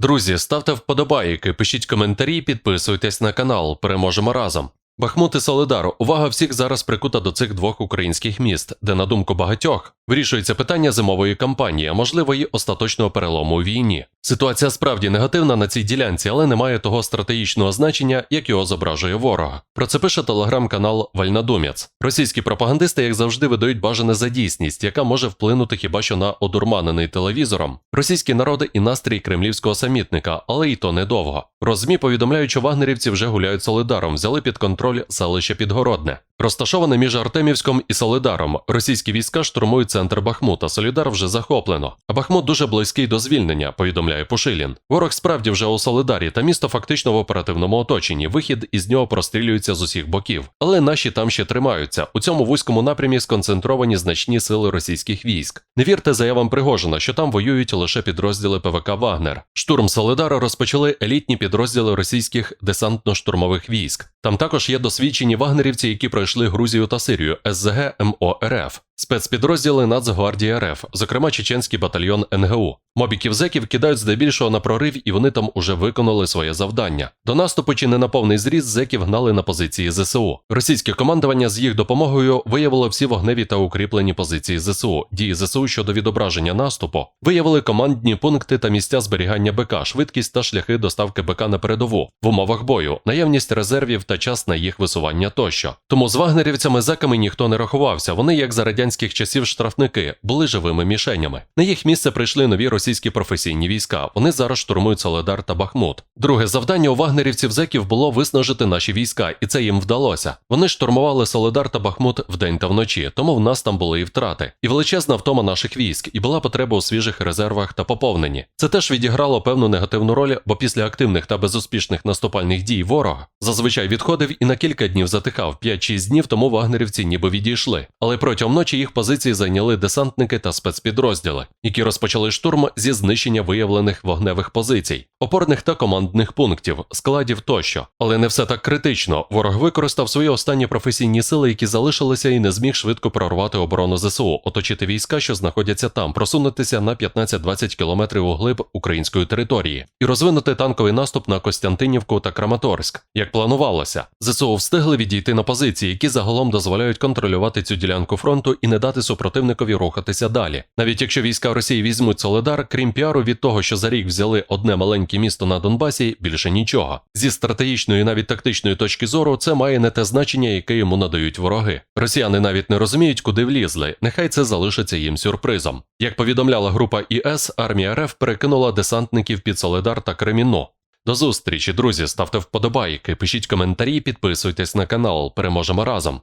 Друзі, ставте вподобайки, пишіть коментарі, підписуйтесь на канал. Переможемо разом. Бахмут і Солидар. Увага всіх зараз прикута до цих двох українських міст, де, на думку багатьох, вирішується питання зимової кампанії, а можливо і остаточного перелому у війні. Ситуація справді негативна на цій ділянці, але не має того стратегічного значення, як його зображує ворог. Про це пише телеграм-канал Вальнадумець. Російські пропагандисти, як завжди, видають бажане за дійсність, яка може вплинути хіба що на одурманений телевізором, російські народи і настрій кремлівського самітника, але й то недовго. Розмі повідомляють, що вагнерівці вже гуляють Солидаром, взяли під контроль селище Підгородне. Розташоване між Артемівськом і Солидаром. Російські війська штурмують центр Бахмута. Солідар вже захоплено. А Бахмут дуже близький до звільнення, повідомляє Пушилін. Ворог справді вже у Солидарі, та місто фактично в оперативному оточенні. Вихід із нього прострілюється з усіх боків. Але наші там ще тримаються. У цьому вузькому напрямі сконцентровані значні сили російських військ. Не вірте заявам Пригожина, що там воюють лише підрозділи ПВК Вагнер. Штурм Солидара розпочали елітні підрозділи російських десантно-штурмових військ. Там також є досвідчені вагнерівці, які пройшли Грузію та Сирію, СЗГ МОРФ. Спецпідрозділи Нацгвардії РФ, зокрема чеченський батальйон НГУ. Мобіків зеків кидають здебільшого на прорив, і вони там уже виконали своє завдання. До наступу чи не на повний зріст зеків гнали на позиції ЗСУ. Російське командування з їх допомогою виявило всі вогневі та укріплені позиції ЗСУ. Дії ЗСУ щодо відображення наступу виявили командні пункти та місця зберігання БК, швидкість та шляхи доставки БК на передову в умовах бою, наявність резервів та час на їх висування тощо. Тому з вагнерівцями зеками ніхто не рахувався. Вони, як за радянських часів, штрафники, були живими мішенями. На їх місце прийшли нові російські професійні війська. Вони зараз штурмують Соледар та Бахмут. Друге завдання у вагнерівців зеків було виснажити наші війська, і це їм вдалося. Вони штурмували Соледар та Бахмут вдень та вночі, тому в нас там були і втрати, і величезна втома наших військ, і була потреба у свіжих резервах та поповненні. Це теж відіграло певну негативну роль, бо після активних та безуспішних наступальних дій ворог зазвичай відходив і на кілька днів затихав. 5-6 днів тому вагнерівці ніби відійшли. Але протягом ночі їх позиції зайняли десантники та спецпідрозділи, які розпочали штурм зі знищення виявлених вогневих позицій, опорних та командних пунктів, складів тощо. Але не все так критично. Ворог використав свої останні професійні сили, які залишилися, і не зміг швидко прорвати оборону ЗСУ, оточити війська, що знаходяться там, просунутися на 15-20 кілометрів у глиб української території, і розвинути танковий наступ на Костянтинівку та Краматорськ, як планувалося. ЗСУ встигли відійти на позиції, які загалом дозволяють контролювати цю ділянку фронту і не дати супротивникові рухатися далі. Навіть якщо війська Росії візьмуть Соледар, крім піару від того, що за рік взяли одне маленьке місто на Донбасі, більше нічого. Зі стратегічної, навіть тактичної точки зору, це має не те значення, яке йому надають вороги. Росіяни навіть не розуміють, куди влізли. Нехай це залишиться їм сюрпризом. Як повідомляла група ІС, армія РФ перекинула десантників під Соледар та Кремінно. До зустрічі, друзі. Ставте вподобайки, пишіть коментарі, підписуйтесь на канал. Переможемо разом.